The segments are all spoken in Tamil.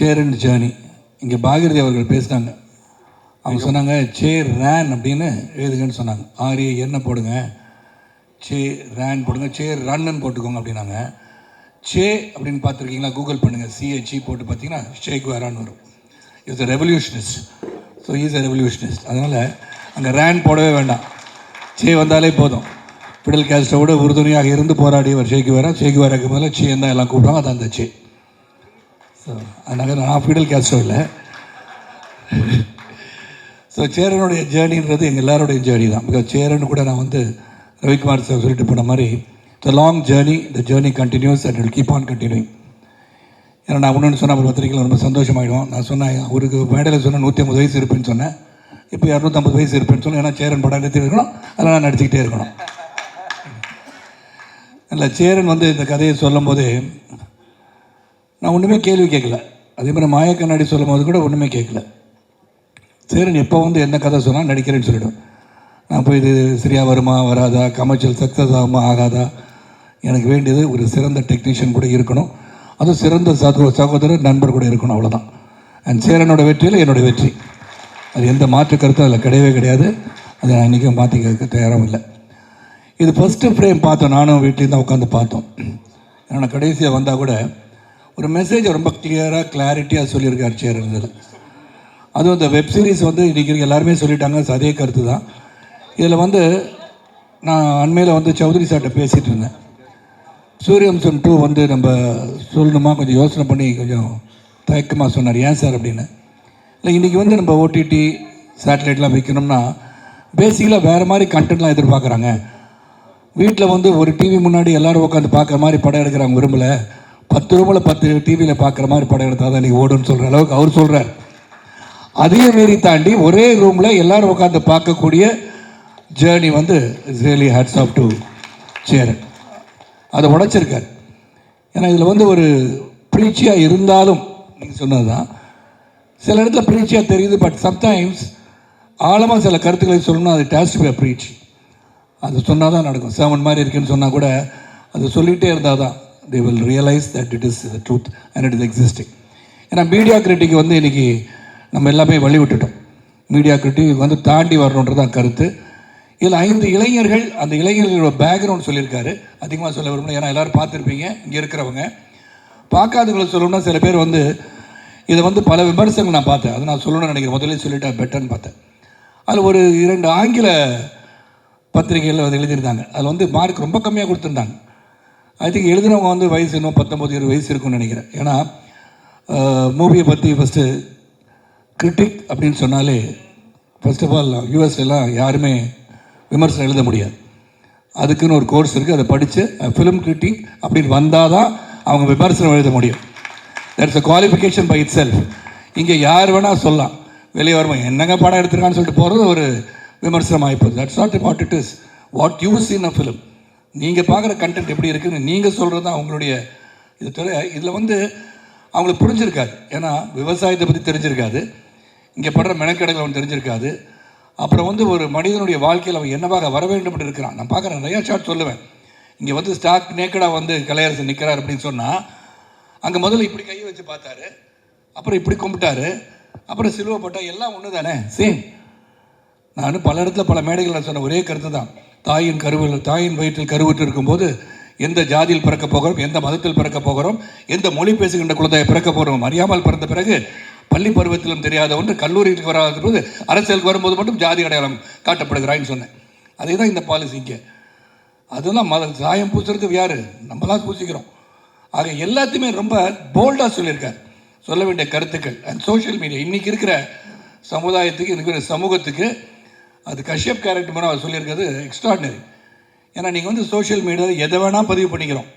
சேரன் ஜேர்னி இங்கே பாகிரதி அவர்கள் பேசினாங்க அவங்க சொன்னாங்க சேர் ரேன் அப்படின்னு எழுதுங்கன்னு சொன்னாங்க. ஆரிய என்ன போடுங்க. சே ரேன் போடுங்க. சேர் ரன்னு போட்டுக்கோங்க அப்படின்னாங்க. சே அப்படின்னு பார்த்துருக்கீங்களா? கூகுள் பண்ணுங்கள் சிஹெச்இ போட்டு பார்த்தீங்கன்னா ஷேக் வேரான்னு வரும். Is a revolutionist so is a revolutionist அதனால் அங்கே ரேன் போடவே வேண்டாம். சே வந்தாலே போதும். ஃபிடல் கேஸ்டோட உறுதுணையாக இருந்து போராடியவர் ஷேக் வேரா ஷேக் வேராக்கு முதல்ல சே தான் எல்லாம் கூப்பிடுவாங்க. அதான் அந்த சே ஸோ அதனால் நான் ஃபீடல் கேஸ்டோ இல்லை. ஸோ சேரனுடைய ஜேர்னின்றது எங்கள் எல்லாருடைய ஜேர்னி தான். பிகாஸ் சேரன் கூட நான் வந்து ரவிக்குமார் சார் சொல்லிட்டு போன மாதிரி the long journey the journey continues and will keep on continuing ஏன்னா நான் ஒன்று சொன்னால் அப்புறம் பத்திரிக்கையில் ரொம்ப சந்தோஷமாயிடும் நான் சொன்னேன் அவருக்கு மேடையில் சொன்னேன் நூற்றி ஐம்பது வயசு இருப்பேன்னு சொன்னேன். இப்போ இரநூத்தம்பது வயசு இருப்பேன்னு சொன்னேன். ஏன்னா சேரன் படம் எடுத்து இருக்கணும். அதெல்லாம் நான் நடிச்சுக்கிட்டே இருக்கணும். இல்லை சேரன் வந்து இந்த கதையை சொல்லும்போது நான் ஒன்றுமே கேள்வி கேட்கல. அதே மாதிரி மாய கண்ணாடி சொல்லும் போது கூட ஒன்றுமே கேட்கல. சேரன் எப்போ வந்து என்ன கதை சொன்னால் நடிக்கிறேன்னு சொல்லிடும். நான் போய் இது சரியாக வருமா வராதா கமர்ஷியல் சக்ஸஸ் ஆகுமா ஆகாதா? எனக்கு வேண்டியது ஒரு சிறந்த டெக்னீஷியன் கூட இருக்கணும். அதுவும் சிறந்த சகோ சகோதரர் நண்பர் கூட இருக்கணும் அவ்வளோதான் அண்ட் சேரனோட வெற்றியில் என்னோட வெற்றி. அது எந்த மாற்று கருத்தும் அதில் கிடையவே கிடையாது. அதை நான் இன்றைக்கும் மாற்றிக்க தயாரும் இல்லை. இது ஃபஸ்ட்டு ஃப்ரேம் பார்த்தோம். நானும் வீட்லேயும் தான் உட்காந்து பார்த்தோம். ஏன்னா கடைசியாக வந்தால் கூட ஒரு மெசேஜ் ரொம்ப கிளியராக கிளாரிட்டியாக சொல்லியிருக்கார் சேரன் அதுவும் இந்த வெப் சீரிஸ் வந்து இன்றைக்கி எல்லாருமே சொல்லிட்டாங்க அது அதே கருத்து தான். இதில் வந்து நான் அண்மையில் வந்து சௌத்ரி சார்கிட்ட பேசிகிட்டு இருந்தேன். சூரியவம்சம் டூ வந்து நம்ம சொல்லணுமா? கொஞ்சம் யோசனை பண்ணி கொஞ்சம் தயக்கமாக சொன்னார். ஏன் சார் அப்படின்னு? இல்லை இன்றைக்கி வந்து நம்ம ஓடிடி சேட்டலைட்லாம் வைக்கணும்னா பேசிக்கலாக வேறு மாதிரி கண்டென்ட்லாம் எதிர்பார்க்குறாங்க. வீட்டில் வந்து ஒரு டிவி முன்னாடி எல்லோரும் உட்காந்து பார்க்குற மாதிரி படம் எடுக்கிறாங்க விரும்பலை. பத்து ரூபாயில் பத்து டிவியில் பார்க்குற மாதிரி படம் எடுத்தால் தான் நீங்கள் ஓடுன்னு சொல்கிற அளவுக்கு அவர் சொல்கிறார் அதையும் மீறி தாண்டி ஒரே ரூமில் எல்லோரும் உட்காந்து பார்க்கக்கூடிய ஜேர்னி வந்து really hats off to Cheran அதை உடைச்சிருக்கார். ஏன்னா இதில் வந்து ஒரு ப்ரீச்சியாக இருந்தாலும் நீங்கள் சொன்னது தான் சில இடத்துல ப்ரீச்சியாக தெரியுது பட் சம்டைம்ஸ் ஆழமாக சில கருத்துக்களை சொல்லணும்னா அது டேஸ்ட் பை ப்ரீச் அது சொன்னால் தான் நடக்கும். சேவன் மாதிரி இருக்குன்னு சொன்னால் கூட அது சொல்லிகிட்டே இருந்தால் தான் they will realise that it is the truth and it is existing ஏன்னா மீடியா கிரிட்டிக் வந்து இன்றைக்கி நம்ம எல்லாமே வழி விட்டுட்டோம் மீடியா கிரிட்டிக் வந்து தாண்டி வரணுன்றது தான் கருத்து. இதில் ஐந்து இளைஞர்கள் அந்த இளைஞர்களோட பேக்ரவுண்ட் சொல்லியிருக்காரு. அதிகமாக சொல்ல விரும்பல. ஏன்னா எல்லோரும் பார்த்துருப்பீங்க. இங்கே இருக்கிறவங்க. பார்க்காதவங்களை சொல்லணும்னா சில பேர் வந்து இதை வந்து பல விமர்சனங்கள் நான் பார்த்தேன். அதை நான் சொல்லணும்னு நினைக்கிறேன். முதல்ல சொல்லிட்டா பெட்டர்னு பார்த்தேன். அதில் ஒரு இரண்டு ஆங்கில பத்திரிகைகளில் வந்து எழுதியிருந்தாங்க. அதில் வந்து மார்க் ரொம்ப கம்மியாக கொடுத்துருந்தாங்க. ஐ திங்க் எழுதினவங்க வந்து வயசு இன்னும் பத்தொம்பது இருபது வயசு இருக்கும்னு நினைக்கிறேன். ஏன்னா மூவியை பற்றி ஃபஸ்ட்டு கிரிட்டிக் அப்படின்னு சொன்னாலே ஃபஸ்ட் ஆஃப் ஆல் யூஎஸ்லாம் யாருமே விமர்சனம் எழுத முடியாது. அதுக்குன்னு ஒரு கோர்ஸ் இருக்குது அதை படித்து ஃபிலிம் கிரிட்டிக் அப்படின்னு வந்தால் தான் அவங்க விமர்சனம் எழுத முடியும். That's a qualification by itself இங்கே யார் வேணால் சொல்லலாம். வெளியே வருவோம் என்னங்க படம் எடுத்துருக்கான்னு சொல்லிட்டு போகிறது ஒரு விமர்சனம் ஆகிப்போகுது that's not what it is what use in a film நீங்கள் பார்க்குற கண்டென்ட் எப்படி இருக்குதுன்னு நீங்கள் சொல்கிறது தான் அவங்களுடைய இது துறை இதில் வந்து அவங்களுக்கு புரிஞ்சிருக்காது. ஏன்னா விவசாயத்தை பற்றி தெரிஞ்சிருக்காது. இங்கே படுற மெனக்கடைகள் அவன் தெரிஞ்சிருக்காது. அப்புறம் வந்து ஒரு மனிதனுடைய வாழ்க்கையில் அவன் என்னவாக வர வேண்டும் என்று இருக்கிறான். நான் பார்க்குறேன் நிறையா ஷாட் சொல்லுவேன். இங்கே வந்து ஸ்டாக் நேக்கடாக வந்து கலையரசன் நிற்கிறார் அப்படின்னு சொன்னால் அங்கே முதல்ல இப்படி கையை வச்சு பார்த்தாரு. அப்புறம் இப்படி கும்பிட்டாரு. அப்புறம் சிலுவைப்பட்டா எல்லாம் ஒன்று தானே சேம் நான் பல இடத்துல பல மேடைகளில் சொன்ன ஒரே கருத்து தான் தாயின் கருவில் தாயின் வயிற்றில் கருவுற்று இருக்கும்போது எந்த ஜாதியில் பிறக்க போகிறோம் எந்த மதத்தில் பிறக்க போகிறோம் எந்த மொழி பேசுகின்ற குழந்தையை பிறக்க போகிறோம் அறியாமல் பிறந்த பிறகு பள்ளி பருவத்திலும் தெரியாத ஒன்று கல்லூரிக்கு வராத போது அரசியலுக்கு வரும்போது மட்டும் ஜாதி அடையாளம் காட்டப்படுகிறான்னு சொன்னேன். அதே தான் இந்த பாலிசி இங்கே. அதுதான் மத சாயம் பூசுறது யார்? நம்மளாம் பூசிக்கிறோம். ஆக எல்லாத்தையுமே ரொம்ப போல்டாக சொல்லியிருக்கார். சொல்ல வேண்டிய கருத்துக்கள். அண்ட் சோஷியல் மீடியா இன்றைக்கி இருக்கிற சமுதாயத்துக்கு இருக்கிற சமூகத்துக்கு அது கஷ்யப் கேரக்டர் மூலம் அவர் சொல்லியிருக்கிறது எக்ஸ்ட்ராடினரி ஏன்னா நீங்கள் வந்து சோஷியல் மீடியாவில் எதை வேணால் பதிவு பண்ணிக்கிறோம்.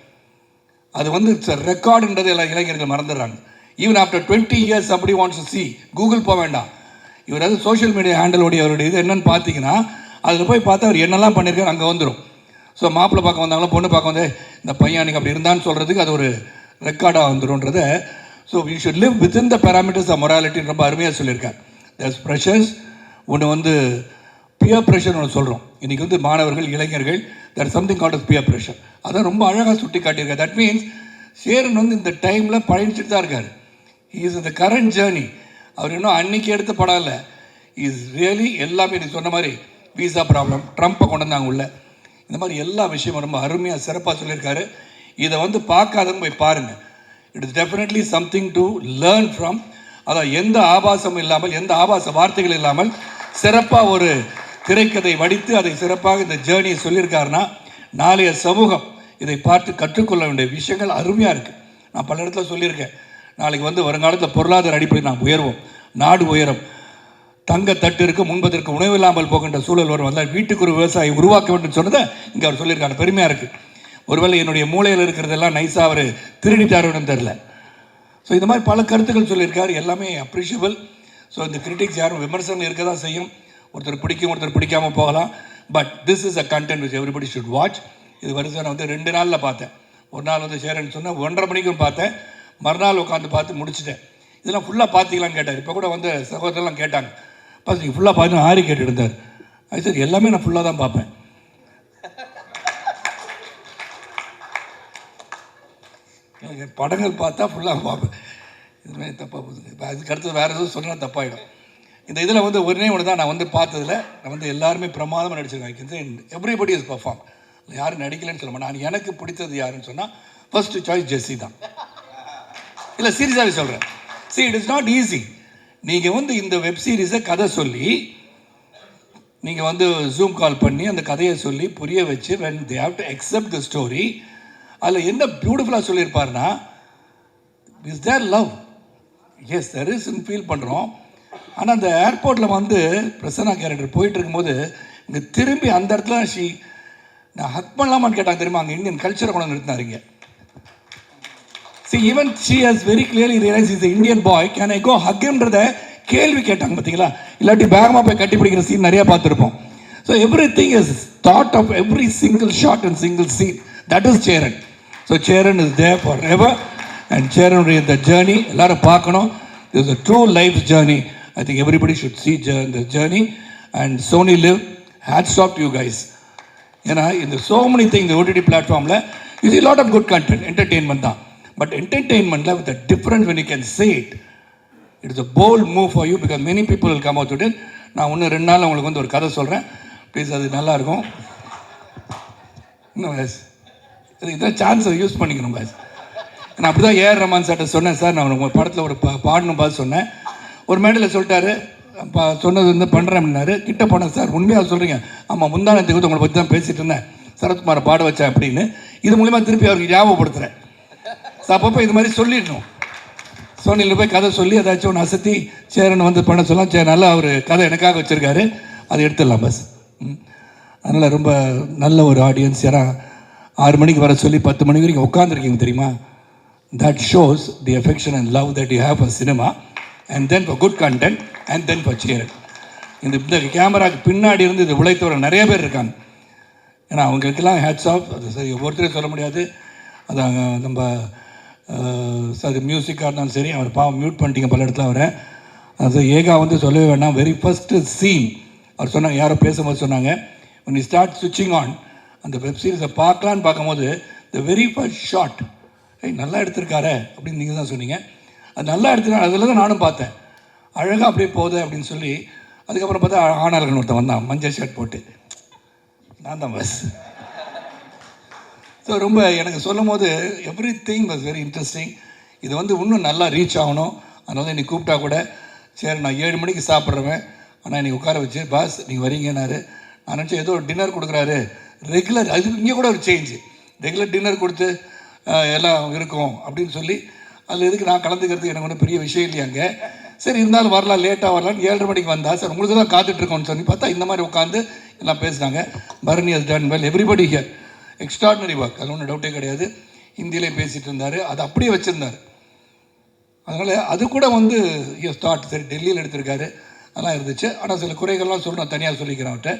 அது வந்து ரெக்கார்டுன்றது எல்லா இளைஞர்கள் மறந்துடுறாங்க. ஈவன் ஆஃப்டர் டுவெண்ட்டி இயர்ஸ் அப்படி வாண்ட்ஸ் டு சி கூகுள் போக வேண்டாம். இவர் அது சோஷியல் மீடியா ஹேண்டலோடைய அவருடைய இது என்னன்னு பார்த்தீங்கன்னா அதில் போய் பார்த்தா அவர் என்னெல்லாம் பண்ணியிருக்காரு அங்கே வந்துடும் ஸோ மாப்பிள்ளை பார்க்க வந்தாங்களோ பொண்ணு பார்க்க வந்து இந்த பையன் அன்றைக்கி அப்படி இருந்தான்னு சொல்கிறதுக்கு அது ஒரு ரெக்கார்டாக வந்துடும்ன்றத so you should live within the parameters of மொராலிட்டின்னு ரொம்ப அருமையாக சொல்லியிருக்கார். தஸ் ப்ரெஷர்ஸ் ஒன்று வந்து பியர் ப்ரெஷர் ஒன்று சொல்கிறோம் இன்றைக்கி வந்து மாணவர்கள் இளைஞர்கள் that something called as peer pressure அதான் ரொம்ப அழகாக சுட்டி காட்டியிருக்காரு தட் மீன்ஸ் சேரன் வந்து இந்த டைமில் பயணிச்சுட்டு தான் இருக்கார். இஸ் இந்த கரண்ட் ஜேர்னி அவர் இன்னும் அன்னைக்கு எடுத்த படம் இல்லை. இஸ் ரியலி எல்லாமே நீ சொன்ன மாதிரி விசா ப்ராப்ளம் ட்ரம்ப்பை கொண்டு வந்தாங்க உள்ள. இந்த மாதிரி எல்லா விஷயமும் ரொம்ப அருமையாக சிறப்பாக சொல்லியிருக்காரு. இதை வந்து பார்க்காதவங்க போய் பாருங்கள் it is definitely something to learn from அதான் எந்த ஆபாசமும் இல்லாமல் எந்த ஆபாச வார்த்தைகள் இல்லாமல் சிறப்பாக ஒரு திரைக்கதை வடித்து அதை சிறப்பாக இந்த ஜேர்னியை சொல்லியிருக்காருன்னா நாளைய சமூகம் இதை பார்த்து கற்றுக்கொள்ள வேண்டிய விஷயங்கள் அருமையாக இருக்குது நான் பல இடத்துல சொல்லியிருக்கேன். நாளைக்கு வந்து வருங்காலத்தில் பொருளாதார அடிப்படையில் நாம் உயர்வோம். நாடு உயரும். தங்க தட்டிற்கு முன்பதற்கு உணவு இல்லாமல் போகின்ற சூழல் வரும். வந்தால் வீட்டுக்கு ஒரு விவசாயி உருவாக்க வேண்டும் சொன்னதை இங்கே அவர் சொல்லியிருக்காரு. பெருமையாக இருக்குது ஒருவேளை என்னுடைய மூளையில் இருக்கிறதெல்லாம் நைஸாக அவர் திருடிட்டாருன்னு தெரில ஸோ இந்த மாதிரி பல கருத்துக்கள் சொல்லியிருக்காரு. எல்லாமே அப்ரிஷியபிள் ஸோ இந்த கிரிட்டிக்ஸ் யாரும் விமர்சனம் இருக்க தான் செய்யும். ஒருத்தர் பிடிக்கும் ஒருத்தர் பிடிக்காமல் போகலாம். But this is a content which everybody should watch இது வருஷம் நான் வந்து ரெண்டு நாளில் பார்த்தேன். ஒரு நாள் வந்து சேரன் சொன்னேன் ஒன்றரை மணிக்கும் பார்த்தேன். மறுநாள் உட்காந்து பார்த்து முடிச்சிட்டேன். இதெல்லாம் ஃபுல்லாக பார்த்தீங்களான்னு கேட்டார். இப்போ கூட வந்து சகோதரர்லாம் கேட்டாங்க. பார்த்து நீங்கள் ஃபுல்லாக பார்த்து ஆரி கேட்டு இருந்தார். அது எல்லாமே நான் ஃபுல்லாக தான் பார்ப்பேன் எனக்கு படங்கள் பார்த்தா ஃபுல்லாக பார்ப்பேன் இதுமாதிரி தப்பாக போகுது. இப்போ அதுக்கு அடுத்து வேறு எதுவும் சொன்னால் தப்பாயிடும். இந்த இதில் வந்து ஒரே ஒன்று தான் நான் வந்து பார்த்ததில் நான் வந்து எல்லாருமே பிரமாதமாக நடிச்சிருக்கேன். எவ்ரிபடி இஸ் பர்ஃபார்ம் யாரும் நடிக்கலைன்னு சொல்ல மாட்டேன் நான் எனக்கு பிடித்தது யாருன்னு சொன்னால் ஃபர்ஸ்ட் சாய்ஸ் ஜெஸ்ஸி தான். இல்லை சீரியஸாகவே சொல்கிறேன் see it is not easy நீங்கள் வந்து இந்த வெப் சீரிஸை கதை சொல்லி நீங்கள் வந்து ஜூம் கால் பண்ணி அந்த கதையை சொல்லி புரிய வச்சு when they have to accept the story அதில் என்ன பியூட்டிஃபுல்லாக சொல்லியிருப்பாருன்னா is there love yes there is feel பண்ணுறோம் ஆனால் அந்த ஏர்போர்ட்டில் வந்து பிரசன்னா கேரக்டர் போயிட்டு இருக்கும்போது இங்கே திரும்பி அந்த இடத்துல ஷி நான் ஹக் பண்ணலாமான்னு கேட்டாங்க தெரியுமா? அங்கே இந்தியன் கல்ச்சரை கொண்டு நிறுத்தினாருங்க see even she has very clearly realise is Indian boy can I go ஹக்ன்றத கேள்வி கேட்டாங்க பார்த்தீங்களா இல்லாட்டி வேகமாக போய் கட்டி பிடிக்கிற சீன் நிறைய பார்த்துருப்போம். So everything is thought of every single shot and single scene that is Cheran so Cheran is there forever and சேரனுடைய இந்த ஜேர்னி எல்லாரும் பார்க்கணும். Is a true life journey I think everybody should see இந்த journey and Sony Liv hats off you guys ஏன்னா இந்த சோ மெனி திங் இந்த ஓடிடி பிளாட்ஃபார்மில் இது lot of good content entertainment தான். But என்டர்டெயின்மெண்ட்டில் with different when you can say it it's a bold move for you because many people will come out it நான் இன்னும் ரெண்டு நாள் உங்களுக்கு வந்து ஒரு கதை சொல்கிறேன் ப்ளீஸ் அது நல்லாயிருக்கும் இன்னும் வேஸ் இது இதான் சான்ஸை யூஸ் பண்ணிக்கணும் பாஸ் நான் அப்படி தான் ஏஆர் ரமான் சார்ட்ட சொன்னேன் சார் நான் உங்கள் படத்தில் ஒரு பா பாடணும் பார்த்து சொன்னேன். ஒரு மேடையில் சொல்லிட்டாரு பா சொன்னது வந்து பண்ணுறேன் அப்படின்னாரு. கிட்ட போனேன் சார் உண்மையாக சொல்கிறீங்க ஆமாம் முந்தானத்தை வந்து உங்களை பற்றி தான் பேசிகிட்டு இருந்தேன். சரத்குமாரை பாட வச்சேன் அப்படின்னு. இது மூலிமா திருப்பி அவருக்கு ஞாபகப்படுத்துகிறேன் அப்பப்போ இது மாதிரி சொல்லிடணும். சோனியில் போய் கதை சொல்லி ஏதாச்சும் ஒன்று அசத்தி சேரன் வந்து பண்ண சொல்லலாம் சே நல்லா அவர் கதை எனக்காக வச்சுருக்காரு. அதை எடுத்துடலாம் பஸ் அதனால் ரொம்ப நல்ல ஒரு ஆடியன்ஸ் ஏன்னா ஆறு மணிக்கு வர சொல்லி பத்து மணி வரைக்கும் உட்காந்துருக்கீங்க தெரியுமா? That shows the affection and love that you have a cinema and then for good content and then for share இந்த இந்த கேமராக்கு பின்னாடி இருந்து இது உழைத்தவர் நிறைய பேர் இருக்காங்க. ஏன்னா அவங்களுக்கெல்லாம் ஹேட்ஸ் ஆஃப் அது சரி ஒவ்வொருத்தரும் சொல்ல முடியாது. அதான் நம்ம அஹ், சரி மியூசிக்காக இருந்தாலும் சரி அவர் பாவம் மியூட் பண்ணிட்டீங்க பல இடத்துல அவரை. அது ஏகா வந்து சொல்லவே வேண்டாம். வெரி ஃபஸ்ட்டு சீன் அவர் சொன்னாங்க யாரோ பேசும்போது சொன்னாங்க ஒன் இ ஸ்டார்ட் சுவிட்சிங் ஆன் அந்த வெப் சீரிஸை பார்க்கலான்னு பார்க்கும்போது த வெரி ஃபஸ்ட் ஷாட் ஏய் நல்லா எடுத்திருக்காரே அப்படின்னு நீங்கள் தான் சொன்னீங்க. அது நல்லா எடுத்துருக்காரு அதில் தான் நானும் பார்த்தேன். அழகாக அப்படியே போகுது அப்படின்னு சொல்லி அதுக்கப்புறம் பார்த்தா ஆனாளர்கள் ஒருத்தன் வந்தான் மஞ்சள் ஷர்ட் போட்டு. நான் தான் பஸ் ஸோ ரொம்ப எனக்கு சொல்லும் போது everything was very interesting இது வந்து இன்னும் நல்லா ரீச் ஆகணும். அதனால இன்னைக்கு கூப்பிட்டா கூட சரி நான் ஏழு மணிக்கு சாப்பிட்றவன். ஆனால் இன்னைக்கு உட்கார வச்சு பாஸ் நீங்கள் வரீங்கன்னாரு. நான் நினச்சேன் ஏதோ டின்னர் கொடுக்குறாரு. ரெகுலர் அது இங்கே கூட ஒரு சேஞ்சு ரெகுலர் டின்னர் கொடுத்து எல்லாம் இருக்கும் அப்படின்னு சொல்லி அதில் எதுக்கு நான் கலந்துக்கிறதுக்கு எனக்கு ஒன்றும் பெரிய விஷயம் இல்லையாங்க? சரி இருந்தாலும் வரலாம் லேட்டாக வரலாம்னு ஏழரை மணிக்கு வந்தா சார் உங்களுக்கு தான் காத்துட்ருக்கோம்னு சொல்லி பார்த்தா இந்த மாதிரி உட்காந்து எல்லாம் பேசுனாங்க Bharani has done well everybody here extraordinary work அதில் ஒன்றும் டவுட்டே கிடையாது. ஹிந்தியிலே பேசிகிட்டு இருந்தார். அதை அப்படியே வச்சுருந்தார். அதனால் அது கூட வந்து ஸ்டார்ட் சரி டெல்லியில் எடுத்திருக்காரு. அதெல்லாம் இருந்துச்சு. ஆனால் சில குறைகள்லாம் சொல்லணும். தனியாக சொல்லிக்கிறேன் அவர்கிட்ட.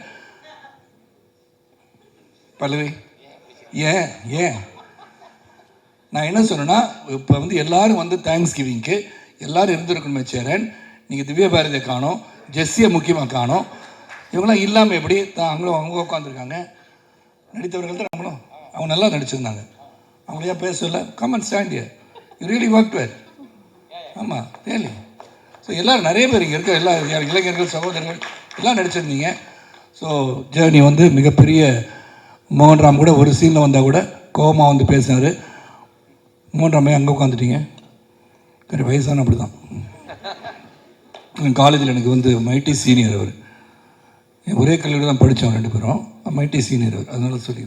பல்லவி. ஏன்? ஏன்? நான் என்ன சொன்னேன்னா இப்போ வந்து எல்லாரும் வந்து தேங்க்ஸ் கிவிங்க்கு எல்லாரும் இருந்திருக்கணுமே சேரன். நீங்கள் திவ்ய பாரதியை காணும் ஜெஸ்ஸியை முக்கியமாக காணும். இவங்களாம் இல்லாமல் எப்படி தான் அவங்களும் அவங்க உட்காந்துருக்காங்க நடித்தவர்கள் தான் அவங்களும் அவங்க நல்லா நடிச்சிருந்தாங்க. அவங்களையா பேசல? பேச சொல்ல come on stand you really work where ஆமாம் ரியலி ஸோ எல்லோரும் நிறைய பேர் இங்கே இருக்க எல்லா இளைஞர்கள் சகோதரர்கள் எல்லாம் நடிச்சிருந்தீங்க. ஸோ ஜேர்னி வந்து மிகப்பெரிய மோகன்ராம் கூட ஒரு சீனில் வந்தால் கூட கோபமாக வந்து பேசினார். மோகன்ராமே அங்கே உட்காந்துட்டீங்க பெரிய வயசான அப்படி தான் காலேஜில் எனக்கு வந்து மைட்டி சீனியர் அவர். ஒரே கல்லூரி தான் படித்தோம் ரெண்டு பேரும். மைட்டி சீனியர் அவர். அதனால சொல்லி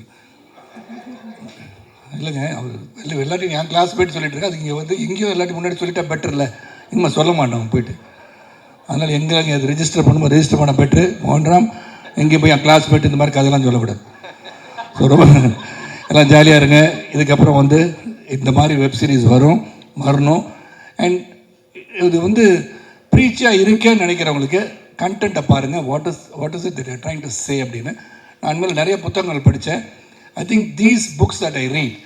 இல்லைங்க அவர் இல்லை எல்லாத்தையும் என் கிளாஸ் போய்ட்டு சொல்லிட்டு இருக்கேன் அது இங்கே வந்து இங்கேயும் எல்லாத்தையும் முன்னாடி சொல்லிட்டா பெட்டர் இல்லை. இனிமே சொல்ல மாட்டோம் போயிட்டு. அதனால் எங்கே அங்கே அது ரெஜிஸ்டர் பண்ணும்போது ரெஜிஸ்டர் பண்ண பெட்ரு மூன்றாம் எங்கேயும் போய் என் கிளாஸ் போயிட்டு இந்த மாதிரி கதையெல்லாம் சொல்லக்கூடாது. ஸோ ரொம்ப எல்லாம் ஜாலியாக இருங்க. இதுக்கப்புறம் வந்து இந்த மாதிரி வெப் சீரிஸ் வரும் வரணும். அண்ட் இது வந்து ப்ரீச்சாக இருக்கேன்னு நினைக்கிறவங்களுக்கு கண்டென்ட்டை பாருங்கள் what is what is it trying to say அப்படின்னு. நான் அண்மையில் நிறைய புத்தகங்கள் படித்தேன். I think these books that I read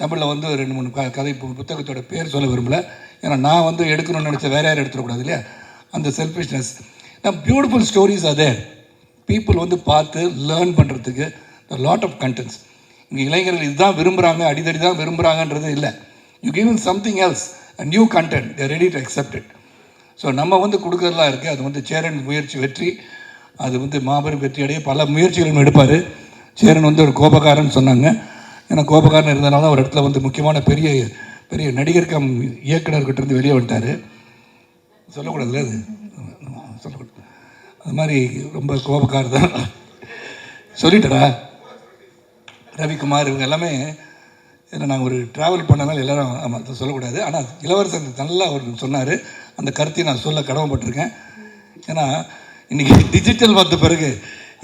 தமிழில் வந்து ரெண்டு மூணு க கதை புத்தகத்தோட பேர் சொல்ல விரும்பல. ஏன்னா நான் வந்து எடுக்கணும்னு நினச்ச வேற யாரும் எடுத்துடக்கூடாது இல்லையா? அந்த செல்ஃபிஷ்னஸ் நான் பியூட்டிஃபுல் ஸ்டோரிஸ் அதே பீப்புள் வந்து பார்த்து லேர்ன் பண்ணுறதுக்கு லாட் ஆஃப் கண்டென்ட்ஸ் இளைஞர்கள் இதுதான் விரும்புகிறாங்க அடிதடி தான் விரும்புகிறாங்கன்றது இல்லை. You give something else new content they're ready to accept it so நம்ம வந்து கொடுக்கறதெல்லாம் இருக்குது அது வந்து சேரன் முயற்சி வெற்றி அது வந்து மாபெரும் வெற்றி அடைய பல முயற்சிகளும் எடுப்பார். சேரன் வந்து ஒரு கோபக்காரன் சொன்னாங்க. ஏன்னா கோபக்காரன் இருந்தனால தான் ஒரு இடத்துல வந்து முக்கியமான பெரிய பெரிய நடிகர் கம் இயக்குனர்கிட்ட இருந்து வெளியே வந்துட்டார். சொல்லக்கூடாதுல்ல அது? சொல்லக்கூடாது. அது மாதிரி ரொம்ப கோபக்காரர் தான். சொல்லிட்டடா ரவிக்குமார் இவங்க எல்லாமே ஏன்னா நாங்கள் ஒரு ட்ராவல் பண்ணனால எல்லாரும் ஆமாம் அதை சொல்லக்கூடாது. ஆனால் இளவரசன் நல்லா அவர் சொன்னார். அந்த கருத்தை நான் சொல்ல கடமைப்பட்டிருக்கேன். ஏன்னா இன்றைக்கி டிஜிட்டல் வந்த பிறகு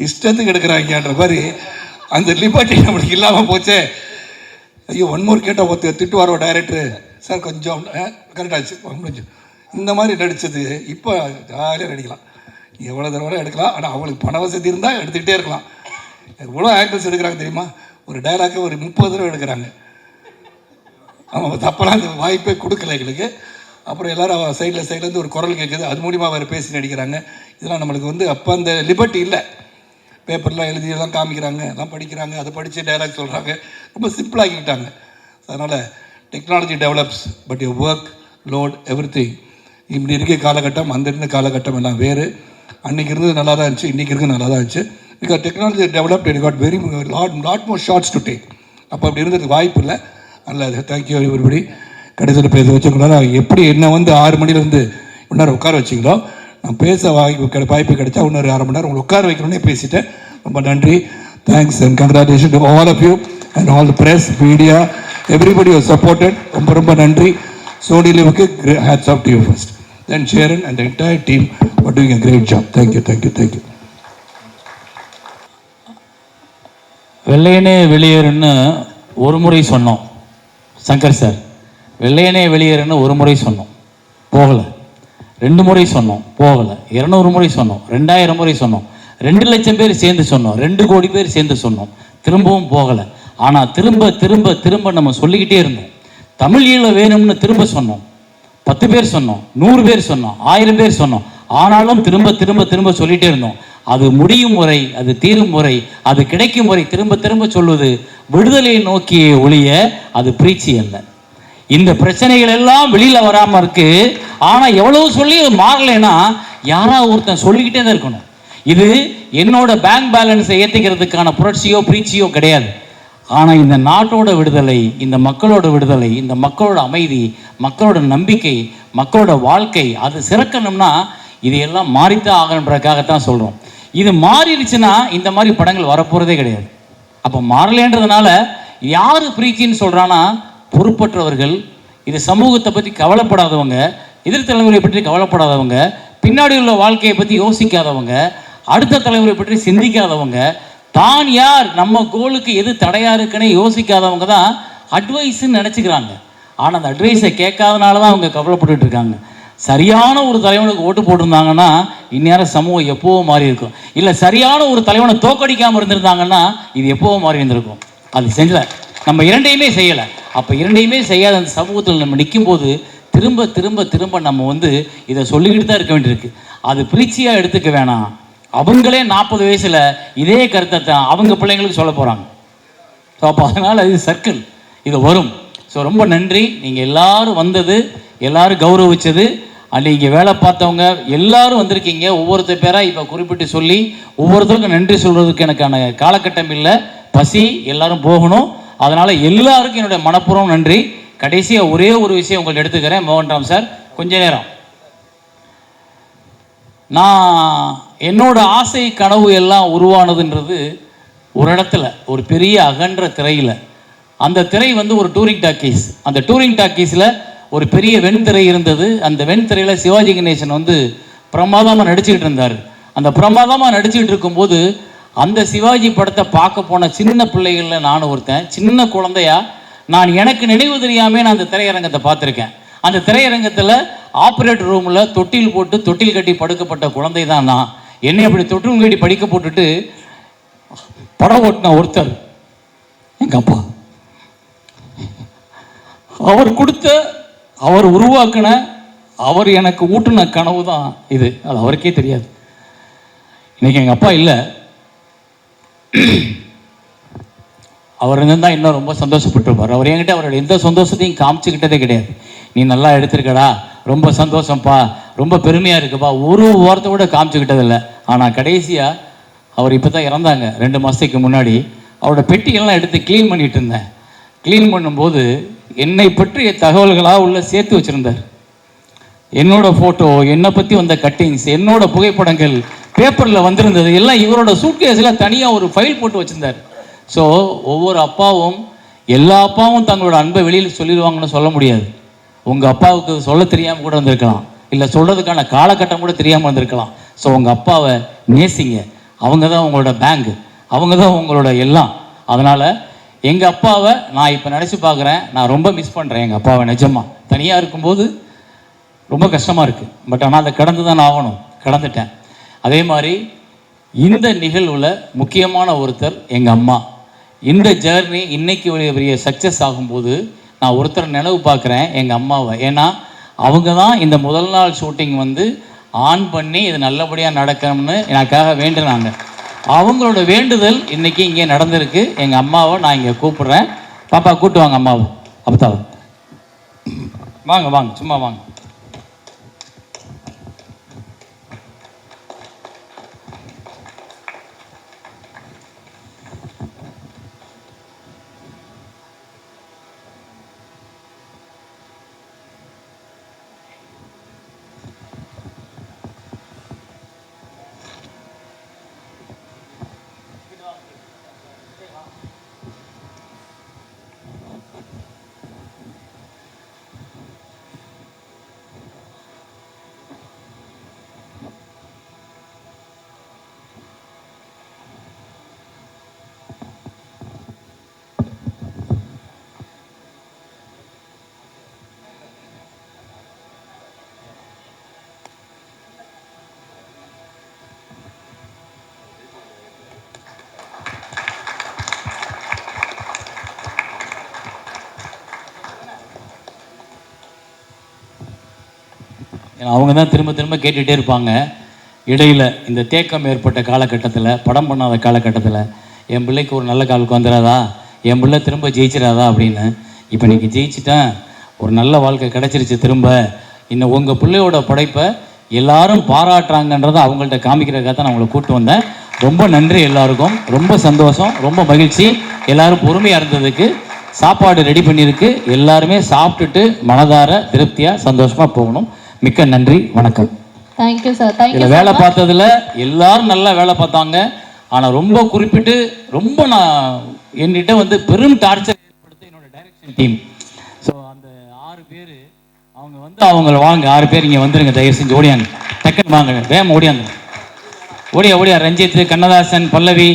இஷ்டத்துக்கு எடுக்கிறாங்கன்ற மாதிரி அந்த லிபர்ட்டி நம்மளுக்கு இல்லாமல் போச்சே. ஐயோ ஒன் மோர் கேட்டால் ஒருத்த திட்டுவாரோ டைரக்டரு சார் கொஞ்சம் கரெக்டாச்சு கொஞ்சம் இந்த மாதிரி நடித்தது இப்போ ஜாலியாக நடிக்கலாம். எவ்வளோ தடவை எடுக்கலாம். ஆனால் அவங்களுக்கு பண வசதி இருந்தால் எடுத்துக்கிட்டே இருக்கலாம். எவ்வளோ ஆக்டர்ஸ் எடுக்கிறாங்க தெரியுமா? ஒரு டைலாக்கை ஒரு முப்பது தடவை எடுக்கிறாங்க. அவன் தப்பெல்லாம் அந்த வாய்ப்பே கொடுக்கல எங்களுக்கு. அப்புறம் எல்லாரும் அவன் சைடில் சைட்லேருந்து ஒரு குரல் கேட்குது அது மூலியமாக வேறு பேசி நடிக்கிறாங்க. இதெல்லாம் நம்மளுக்கு வந்து அப்போ அந்த லிபர்ட்டி இல்லை. பேப்பர்லாம் எழுதி எல்லாம் காமிக்கிறாங்க. எல்லாம் படிக்கிறாங்க. அதை படித்து டைலாக் சொல்கிறாங்க ரொம்ப சிம்பிளாகிக்கிட்டாங்க அதனால் technology develops but you work load everything இப்படி இருக்க காலகட்டம் அந்த இருந்த காலகட்டம் எல்லாம் வேறு. அன்றைக்கி இருந்தது நல்லா தான் இருந்துச்சு. இன்றைக்கி இருக்கிறது நல்லா தான் இருந்துச்சு. Because technology developed it got very lot lot more shots to take அப்போ அப்படி இருந்ததுக்கு வாய்ப்பு இல்லை. நல்ல தேங்க்யூ everybody. கடைசியில் பேச வச்சுங்களா எப்படி என்ன வந்து ஆறு மணிலேருந்து இன்னொரு உட்கார வச்சிங்களோ நான் பேச வாய்ப்பு கிடை வாய்ப்பு கிடைச்சா இன்னொரு அரை மணி நேரம் உங்களை உட்கார வைக்கணும்னே பேசிட்டேன். ரொம்ப நன்றி. Thanks and congratulation to all of you and all the press media everybody was supported ரொம்ப ரொம்ப நன்றி. Sony லிவுக்கு hats off to you first then Cheran and entire team for doing a great job thank you thank you thank you வெள்ளையனே வெளியேறுன்னு ஒரு முறை சொன்னோம். சங்கர் சார் வெள்ளையனே வெளியேறுன்னு ஒரு முறை சொன்னோம். போகலை. ரெண்டு முறை சொன்னோம். போகலை. இரநூறு முறை சொன்னோம். ரெண்டாயிரம் முறை சொன்னோம். ரெண்டு லட்சம் பேர் சேர்ந்து சொன்னோம். ரெண்டு கோடி பேர் சேர்ந்து சொன்னோம். திரும்பவும் போகலை. ஆனால் திரும்ப திரும்ப திரும்ப நம்ம சொல்லிக்கிட்டே இருந்தோம். தமிழ் ஈழ வேணும்னு திரும்ப சொன்னோம். பத்து பேர் சொன்னோம். நூறு பேர் சொன்னோம். ஆயிரம் பேர் சொன்னோம். ஆனாலும் திரும்ப திரும்ப திரும்ப சொல்லிகிட்டே இருந்தோம். அது முடியும் முறை அது தீரும் முறை அது கிடைக்கும் முறை திரும்ப திரும்ப சொல்வது விடுதலையை நோக்கிய ஒழிய அது பிரீச்சி அல்ல. இந்த பிரச்சனைகள் எல்லாம் வெளியில வராம இருக்கு. ஆனா எவ்வளவு சொல்லி அது மாறலைன்னா யாராவது ஒருத்தன் சொல்லிக்கிட்டே தான் இருக்கணும். இது என்னோட பேங்க் பேலன்ஸை ஏற்றிக்கிறதுக்கான புரட்சியோ பிரீச்சியோ கிடையாது. ஆனால் இந்த நாட்டோட விடுதலை இந்த மக்களோட விடுதலை இந்த மக்களோட அமைதி மக்களோட நம்பிக்கை மக்களோட வாழ்க்கை அது சிறக்கணும்னா இதையெல்லாம் மாறித்தான் ஆகணுன்றதுக்காகத்தான் சொல்கிறோம் இது மாறிடுச்சுன்னா இந்த மாதிரி படங்கள் வரப்போறதே கிடையாது. அப்போ மாறலேன்றதுனால யார் பிரீத்தின்னு சொல்கிறான்னா பொறுப்பற்றவர்கள் இது சமூகத்தை பற்றி கவலைப்படாதவங்க எதிர் தலைமுறை பற்றி கவலைப்படாதவங்க பின்னாடி உள்ள வாழ்க்கையை பற்றி யோசிக்காதவங்க அடுத்த தலைமுறை பற்றி சிந்திக்காதவங்க தான் யார் நம்ம கோலுக்கு எது தடையாக இருக்குன்னு யோசிக்காதவங்க தான் அட்வைஸ்ன்னு நினச்சிக்கிறாங்க. ஆனால் அந்த அட்வைஸை கேட்காதனால தான் அவங்க கவலைப்பட்டுட்டு இருக்காங்க. சரியான ஒரு தலைவனுக்கு ஓட்டு போட்டிருந்தாங்கன்னா இந்நேரம் சமூகம் எப்போவோ மாறி இருக்கும். இல்லை சரியான ஒரு தலைவனை தோக்கடிக்காமல் இருந்திருந்தாங்கன்னா இது எப்போவோ மாறி இருந்திருக்கும். அது செஞ்சல. நம்ம இரண்டையுமே செய்யலை. அப்போ இரண்டையுமே செய்யாத அந்த சமூகத்தில் நம்ம நிற்கும்போது திரும்ப திரும்ப திரும்ப நம்ம வந்து இதை சொல்லிக்கிட்டு தான் இருக்க வேண்டியிருக்கு. அது பிரிச்சியாக எடுத்துக்க வேணாம். அவங்களே நாற்பது வயசில் இதே கருத்தை தான் அவங்க பிள்ளைங்களுக்கு சொல்ல போகிறாங்க ஸோ அப்போ அதனால் இது சர்க்கிள் இது வரும். ஸோ ரொம்ப நன்றி. நீங்கள் எல்லாரும் வந்தது எல்லாரும் கௌரவிச்சது. அண்ட் இங்கே வேலை பார்த்தவங்க எல்லாரும் வந்திருக்கீங்க. ஒவ்வொருத்தர் பேராக இப்போ குறிப்பிட்டு சொல்லி ஒவ்வொருத்தருக்கும் நன்றி சொல்கிறதுக்கு எனக்கான காலகட்டம் இல்லை. பசி எல்லாரும் போகணும். அதனால் எல்லாருக்கும் என்னுடைய மனப்பூர்வம் நன்றி. கடைசியாக ஒரே ஒரு விஷயம் உங்கள்ட்ட எடுத்துக்கிறேன் மோகன்ராம் சார். கொஞ்ச நேரம். நான் என்னோட ஆசை கனவு எல்லாம் உருவானதுன்றது ஒரு இடத்துல ஒரு பெரிய அகன்ற திரையில். அந்த திரை வந்து ஒரு டூரிங் டாக்கீஸ். அந்த டூரிங் டாக்கீஸில் ஒரு பெரிய வெண்திரை இருந்தது. அந்த வெண்திரையில் சிவாஜி கணேசன் வந்து பிரமாதமாக நடிச்சுக்கிட்டு இருந்தார். அந்த பிரமாதமாக நடிச்சுக்கிட்டு இருக்கும்போது அந்த சிவாஜி படத்தை பார்க்க போன சின்ன பிள்ளைகளில் நானும் ஒருத்தன். சின்ன குழந்தையா நான் எனக்கு நினைவு தெரியாமே நான் அந்த திரையரங்கத்தை பார்த்துருக்கேன். அந்த திரையரங்கத்தில் ஆப்ரேட்டர் ரூமில் தொட்டில் போட்டு தொட்டில் கட்டி படுக்கப்பட்ட குழந்தை தான் நான். என்னை அப்படி தொட்டில் கட்டி படிக்க போட்டுட்டு படம் ஓட்டின ஒருத்தர். எங்கள் அப்பா. அவர் கொடுத்த அவர் உருவாக்கின அவர் எனக்கு ஊட்டின கனவு தான் இது. அது அவருக்கே தெரியாது. இன்னைக்கு எங்கள் அப்பா இல்லை. அவர் இருந்தால் இன்னும் ரொம்ப சந்தோஷப்பட்டிருப்பார். அவர் என்கிட்ட அவரோட எந்த சந்தோஷத்தையும் காமிச்சுக்கிட்டதே கிடையாது. நீ நல்லா எடுத்திருக்கடா. ரொம்ப சந்தோஷம்ப்பா ரொம்ப பெருமையாக இருக்குப்பா. ஒரு வாரத்தை கூட காமிச்சுக்கிட்டதில்லை. ஆனால் கடைசியாக அவர் இப்போ தான் இறந்தாங்க. ரெண்டு மாதத்துக்கு முன்னாடி. அவரோட பெட்டிகள்லாம் எடுத்து க்ளீன் பண்ணிகிட்டு இருந்தேன். க்ளீன் பண்ணும்போது என்னை பற்றிய தகவல்களாக உள்ள சேர்த்து வச்சுருந்தார். என்னோட ஃபோட்டோ என்னை பற்றி வந்த கட்டிங்ஸ் என்னோட புகைப்படங்கள் பேப்பரில் வந்திருந்தது எல்லாம் இவரோட சூட்கேஸில் தனியாக ஒரு ஃபைல் போட்டு வச்சுருந்தார். ஸோ ஒவ்வொரு அப்பாவும் எல்லா அப்பாவும் தங்களோட அன்பை வெளியில் சொல்லிடுவாங்கன்னு சொல்ல முடியாது. உங்கள் அப்பாவுக்கு சொல்ல தெரியாமல் கூட வந்திருக்கலாம் இல்லை சொல்கிறதுக்கான காலகட்டம் கூட தெரியாமல் வந்திருக்கலாம் ஸோ உங்கள் அப்பாவை நேசிங்க. அவங்க தான் உங்களோட பேங்க் அவங்க தான் உங்களோட எல்லாம். அதனால் எங்கள் அப்பாவை நான் இப்போ நினச்சி பார்க்குறேன். நான் ரொம்ப மிஸ் பண்ணுறேன் எங்கள் அப்பாவை நிஜமாக தனியாக இருக்கும்போது ரொம்ப கஷ்டமாக இருக்குது பட் ஆனால் அதை கடந்து தான் ஆகணும். கடந்துட்டேன். அதே மாதிரி இந்த நிகழ்வில் முக்கியமான ஒருத்தர் எங்கள் அம்மா. இந்த ஜேர்னி இன்னைக்கு ஒரு பெரிய சக்ஸஸ் ஆகும்போது நான் ஒருத்தர் நினைவு பார்க்குறேன் எங்கள் அம்மாவை. ஏன்னா அவங்க தான் இந்த முதல் நாள் ஷூட்டிங் வந்து ஆன் பண்ணி இது நல்லபடியாக நடக்கணும்னு எனக்காக வேண்டுனாங்க. அவங்களோட வேண்டுதல் இன்னைக்கு இங்கே நடந்திருக்கு. எங்கள் அம்மாவை நான் இங்கே கூப்பிடுறேன். பாப்பா கூட்டு வாங்க அம்மாவை. அப்பத்தாவை வாங்க வாங்க சும்மா வாங்க. அவங்க தான் திரும்ப திரும்ப கேட்டுகிட்டே இருப்பாங்க. இடையில் இந்த தேக்கம் ஏற்பட்ட காலகட்டத்தில் படம் பண்ணாத காலகட்டத்தில் என் பிள்ளைக்கு ஒரு நல்ல காலுக்கு வந்துடாதா என் பிள்ளை திரும்ப ஜெயிச்சிடாதா அப்படின்னு. இப்போ நீங்கள் ஜெயிச்சிட்டேன் ஒரு நல்ல வாழ்க்கை கிடைச்சிருச்சு திரும்ப. இன்னும் உங்கள் பிள்ளையோட படைப்பை எல்லாரும் பாராட்டுறாங்கன்றதை அவங்கள்ட்ட காமிக்கிறதுக்காக தான் நான் உங்களை கூப்பிட்டு வந்தேன். ரொம்ப நன்றி எல்லாருக்கும். ரொம்ப சந்தோஷம். ரொம்ப மகிழ்ச்சி. எல்லோரும் பொறுமையாக இருந்ததுக்கு சாப்பாடு ரெடி பண்ணியிருக்கு. எல்லாருமே சாப்பிட்டுட்டு மனதார திருப்தியாக சந்தோஷமாக போகணும். மிக்க நன்றி வணக்கம். தேங்க்யூ சார் தேங்க்யூ வேலை பார்த்ததுல எல்லாரும் நல்லா வேலை பார்த்தாங்க. ஆனால் ரொம்ப குறிப்பிட்டு ரொம்ப நான் என்கிட்ட வந்து பெரும் டார்ச்சர் ஏற்படுத்த என்னோட டைரக்ஷன் டீம் ஸோ அந்த ஆறு பேர் அவங்க வந்து அவங்க வாங்க. ஆறு பேர் இங்கே வந்துருங்க தயவு செஞ்சு ஓடியாங்க. டக்குன்னு வாங்க வேகம் ஓடியாங்க. ஓடியா ஓடியா. ரஞ்சித் கண்ணதாசன் பல்லவி.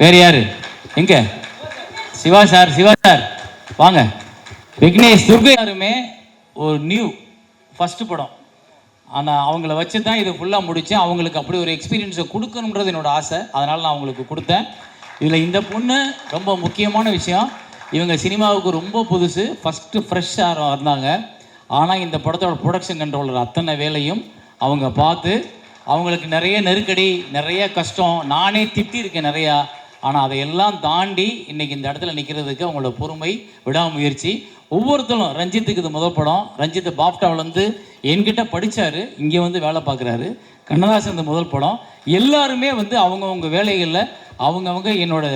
வேற யாரு? எங்க? Siva sir Siva sir. வாங்க. விக்னேஷ் துர்கை யாருமே? ஒரு நியூ ஃபர்ஸ்ட் படம். ஆனால் அவங்கள வச்சு தான் இது ஃபுல்லாக முடித்தேன் அவங்களுக்கு அப்படி ஒரு எக்ஸ்பீரியன்ஸை கொடுக்கணுன்றது என்னோட ஆசை. அதனால் நான் அவங்களுக்கு கொடுத்தேன். இதில் இந்த பொண்ணு ரொம்ப முக்கியமான விஷயம். இவங்க சினிமாவுக்கு ரொம்ப புதுசு. ஃபஸ்ட்டு ஃப்ரெஷ்ஷாக இருந்தாங்க. ஆனால் இந்த படத்தோட ப்ரொடக்ஷன் கண்ட்ரோலர் அத்தனை வேலையும் அவங்க பார்த்து அவங்களுக்கு நிறைய நெருக்கடி நிறைய கஷ்டம். நானே திட்டியிருக்கேன் நிறையா. ஆனால் அதையெல்லாம் தாண்டி இன்னைக்கு இந்த இடத்துல நிற்கிறதுக்கு அவங்களோட பொறுமை விடாமுயற்சி ஒவ்வொருத்தரும் ரஞ்சித்துக்கு இது முதல் படம். ரஞ்சித் பாப்டாவிலேருந்து என்கிட்ட படித்தார் இங்கே வந்து வேலை பார்க்குறாரு. கண்ணதாசன் இந்த முதல் படம். எல்லாருமே வந்து அவங்கவுங்க வேலைகளில் அவங்கவுங்க என்னோட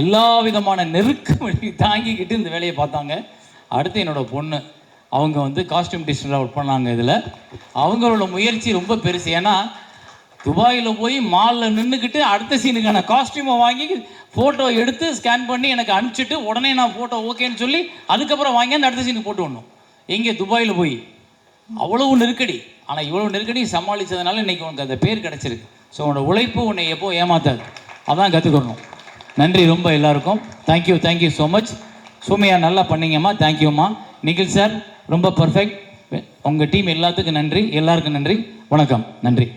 எல்லா விதமான நெருக்கமடி தாங்கிக்கிட்டு இந்த வேலையை பார்த்தாங்க. அடுத்து என்னோட பொண்ணு அவங்க வந்து காஸ்டியூம் டிசைனராக ஒர்க் பண்ணாங்க இதில். அவங்களோட முயற்சி ரொம்ப பெருசு. ஏன்னா துபாயில் போய் மாலில் நின்றுக்கிட்டு அடுத்த சீனுக்கான காஸ்டியூமை வாங்கி ஃபோட்டோ எடுத்து ஸ்கேன் பண்ணி எனக்கு அனுப்பிச்சிட்டு உடனே நான் ஃபோட்டோ ஓகேன்னு சொல்லி அதுக்கப்புறம் வாங்கி அந்த அடுத்த சீனுக்கு போட்டு விடணும். எங்கே? துபாயில் போய். அவ்வளவு நெருக்கடி. ஆனால் இவ்வளோ நெருக்கடி சமாளித்ததுனால இன்றைக்கி உனக்கு அந்த பேர் கிடச்சிருக்கு. ஸோ உன்னோட உழைப்பு உன்னை எப்போ ஏமாத்தாது. அதான் கற்றுக்கணும் நன்றி ரொம்ப எல்லாருக்கும். Thank you thank you so much Soumya நல்லா பண்ணீங்கம்மா. தேங்க்யூம்மா நிகில் சார் ரொம்ப பர்ஃபெக்ட் உங்கள் டீம் எல்லாத்துக்கும் நன்றி. எல்லாருக்கும் நன்றி. வணக்கம். நன்றி.